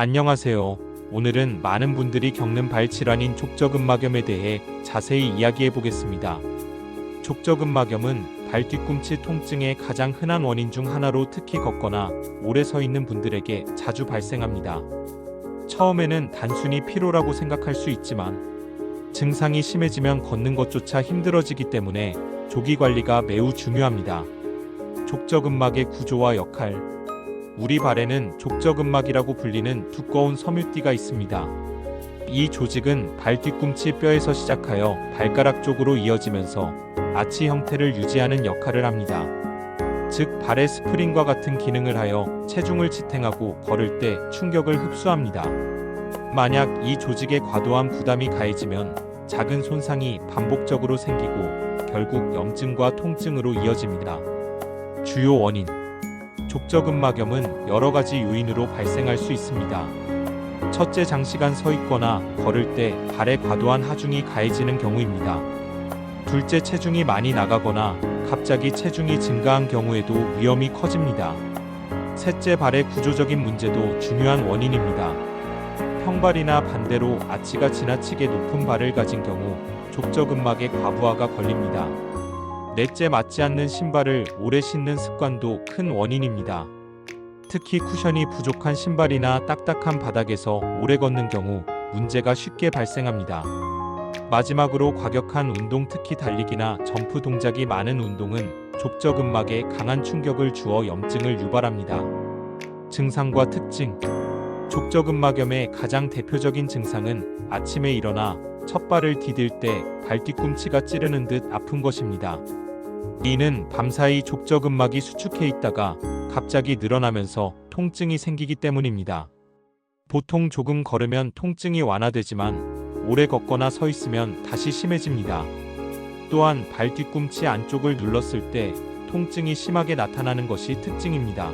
안녕하세요. 오늘은 많은 분들이 겪는 발질환인 족저근막염에 대해 자세히 이야기해 보겠습니다. 족저근막염은 발 뒤꿈치 통증의 가장 흔한 원인 중 하나로 특히 걷거나 오래 서 있는 분들에게 자주 발생합니다. 처음에는 단순히 피로라고 생각할 수 있지만 증상이 심해지면 걷는 것조차 힘들어지기 때문에 조기 관리가 매우 중요합니다. 족저근막의 구조와 역할 우리 발에는 족저근막이라고 불리는 두꺼운 섬유띠가 있습니다. 이 조직은 발 뒤꿈치 뼈에서 시작하여 발가락 쪽으로 이어지면서 아치 형태를 유지하는 역할을 합니다. 즉 발의 스프링과 같은 기능을 하여 체중을 지탱하고 걸을 때 충격을 흡수합니다. 만약 이 조직에 과도한 부담이 가해지면 작은 손상이 반복적으로 생기고 결국 염증과 통증으로 이어집니다. 주요 원인 족저근막염은 여러 가지 요인으로 발생할 수 있습니다. 첫째, 장시간 서 있거나 걸을 때 발에 과도한 하중이 가해지는 경우입니다. 둘째, 체중이 많이 나가거나 갑자기 체중이 증가한 경우에도 위험이 커집니다. 셋째, 발의 구조적인 문제도 중요한 원인입니다. 평발이나 반대로 아치가 지나치게 높은 발을 가진 경우 족저근막에 과부하가 걸립니다. 넷째 맞지 않는 신발을 오래 신는 습관도 큰 원인입니다. 특히 쿠션이 부족한 신발이나 딱딱한 바닥에서 오래 걷는 경우 문제가 쉽게 발생합니다. 마지막으로 과격한 운동 특히 달리기나 점프 동작이 많은 운동은 족저근막에 강한 충격을 주어 염증을 유발합니다. 증상과 특징 족저근막염의 가장 대표적인 증상은 아침에 일어나 첫 발을 디딜 때 발 뒤꿈치가 찌르는 듯 아픈 것입니다. 이는 밤사이 족저근막이 수축해 있다가 갑자기 늘어나면서 통증이 생기기 때문입니다. 보통 조금 걸으면 통증이 완화되지만 오래 걷거나 서 있으면 다시 심해집니다. 또한 발 뒤꿈치 안쪽을 눌렀을 때 통증이 심하게 나타나는 것이 특징입니다.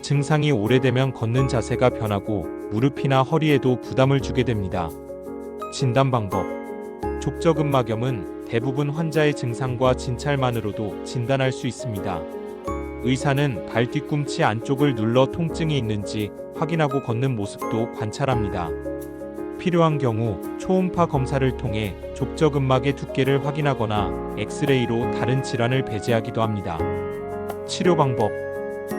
증상이 오래되면 걷는 자세가 변하고 무릎이나 허리에도 부담을 주게 됩니다. 진단 방법 족저근막염은 대부분 환자의 증상과 진찰만으로도 진단할 수 있습니다. 의사는 발 뒤꿈치 안쪽을 눌러 통증이 있는지 확인하고 걷는 모습도 관찰합니다. 필요한 경우 초음파 검사를 통해 족저근막의 두께를 확인하거나 엑스레이로 다른 질환을 배제하기도 합니다. 치료 방법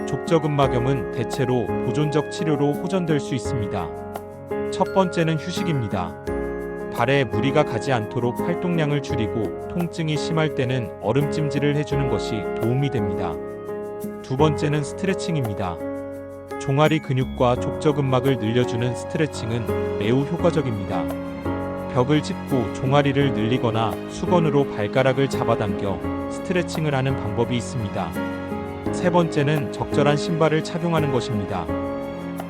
족저근막염은 대체로 보존적 치료로 호전될 수 있습니다. 첫 번째는 휴식입니다. 발에 무리가 가지 않도록 활동량을 줄이고 통증이 심할 때는 얼음찜질을 해주는 것이 도움이 됩니다. 두 번째는 스트레칭입니다. 종아리 근육과 족저근막을 늘려주는 스트레칭은 매우 효과적입니다. 벽을 짚고 종아리를 늘리거나 수건으로 발가락을 잡아당겨 스트레칭을 하는 방법이 있습니다. 세 번째는 적절한 신발을 착용하는 것입니다.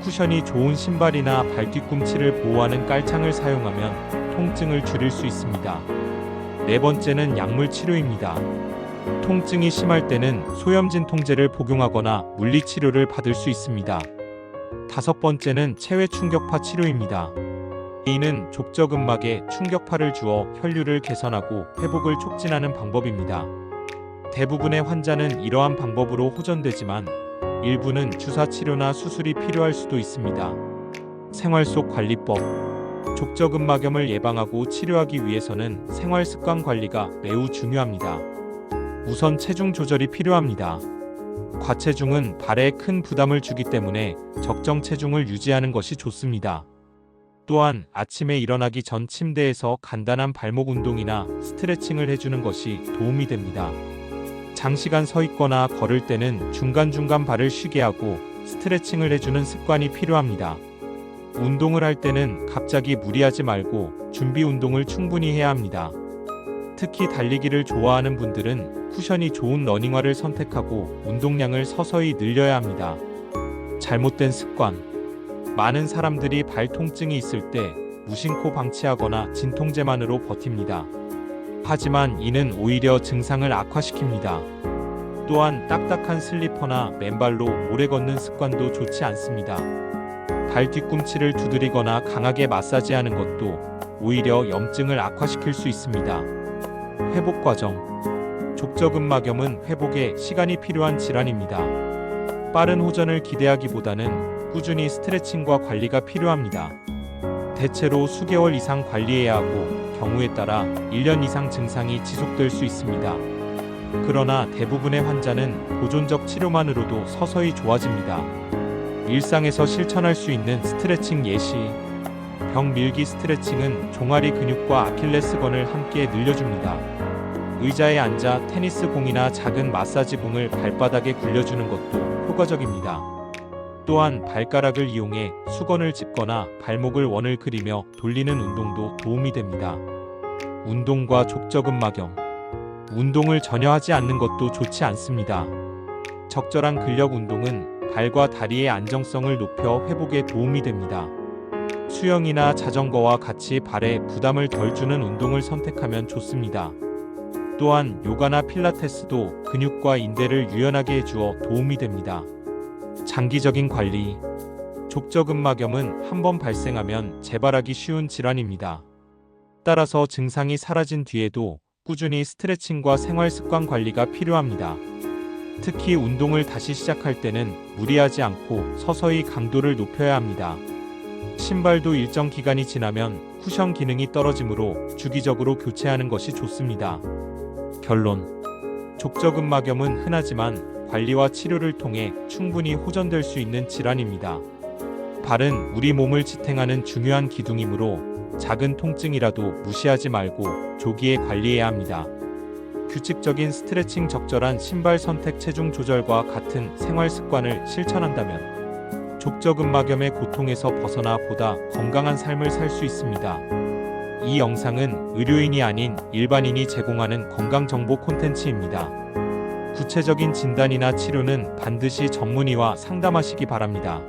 쿠션이 좋은 신발이나 발 뒤꿈치를 보호하는 깔창을 사용하면 통증을 줄일 수 있습니다. 네 번째는 약물 치료입니다. 통증이 심할 때는 소염진 통제를 복용하거나 물리 치료를 받을 수 있습니다. 다섯 번째는 체외 충격파 치료입니다. 이는 족저근막에 충격파를 주어 혈류를 개선하고 회복을 촉진하는 방법입니다. 대부분의 환자는 이러한 방법으로 호전되지만 일부는 주사 치료나 수술이 필요할 수도 있습니다. 생활 속 관리법 족저근막염을 예방하고 치료하기 위해서는 생활 습관 관리가 매우 중요합니다. 우선 체중 조절이 필요합니다. 과체중은 발에 큰 부담을 주기 때문에 적정 체중을 유지하는 것이 좋습니다. 또한 아침에 일어나기 전 침대에서 간단한 발목 운동이나 스트레칭을 해주는 것이 도움이 됩니다. 장시간 서 있거나 걸을 때는 중간중간 발을 쉬게 하고 스트레칭을 해주는 습관이 필요합니다. 운동을 할 때는 갑자기 무리하지 말고 준비 운동을 충분히 해야 합니다. 특히 달리기를 좋아하는 분들은 쿠션이 좋은 러닝화를 선택하고 운동량을 서서히 늘려야 합니다. 잘못된 습관. 많은 사람들이 발 통증이 있을 때 무심코 방치하거나 진통제만으로 버팁니다. 하지만 이는 오히려 증상을 악화시킵니다. 또한 딱딱한 슬리퍼나 맨발로 오래 걷는 습관도 좋지 않습니다. 발 뒤꿈치를 두드리거나 강하게 마사지하는 것도 오히려 염증을 악화시킬 수 있습니다. 회복 과정. 족저근막염은 회복에 시간이 필요한 질환입니다. 빠른 호전을 기대하기보다는 꾸준히 스트레칭과 관리가 필요합니다. 대체로 수개월 이상 관리해야 하고 경우에 따라 1년 이상 증상이 지속될 수 있습니다. 그러나 대부분의 환자는 보존적 치료만으로도 서서히 좋아집니다. 일상에서 실천할 수 있는 스트레칭 예시 병 밀기 스트레칭은 종아리 근육과 아킬레스건을 함께 늘려줍니다. 의자에 앉아 테니스 공이나 작은 마사지 공을 발바닥에 굴려주는 것도 효과적입니다. 또한 발가락을 이용해 수건을 짚거나 발목을 원을 그리며 돌리는 운동도 도움이 됩니다. 운동과 족저근막염 운동을 전혀 하지 않는 것도 좋지 않습니다. 적절한 근력 운동은 발과 다리의 안정성을 높여 회복에 도움이 됩니다. 수영이나 자전거와 같이 발에 부담을 덜 주는 운동을 선택하면 좋습니다. 또한 요가나 필라테스도 근육과 인대를 유연하게 해주어 도움이 됩니다. 장기적인 관리 족저근막염은 한 번 발생하면 재발하기 쉬운 질환입니다. 따라서 증상이 사라진 뒤에도 꾸준히 스트레칭과 생활 습관 관리가 필요합니다. 특히 운동을 다시 시작할 때는 무리하지 않고 서서히 강도를 높여야 합니다. 신발도 일정 기간이 지나면 쿠션 기능이 떨어지므로 주기적으로 교체하는 것이 좋습니다. 결론 족저근막염은 흔하지만 관리와 치료를 통해 충분히 호전될 수 있는 질환입니다. 발은 우리 몸을 지탱하는 중요한 기둥이므로 작은 통증이라도 무시하지 말고 조기에 관리해야 합니다. 규칙적인 스트레칭, 적절한 신발 선택, 체중 조절과 같은 생활 습관을 실천한다면 족저근막염의 고통에서 벗어나 보다 건강한 삶을 살 수 있습니다. 이 영상은 의료인이 아닌 일반인이 제공하는 건강 정보 콘텐츠입니다. 구체적인 진단이나 치료는 반드시 전문의와 상담하시기 바랍니다.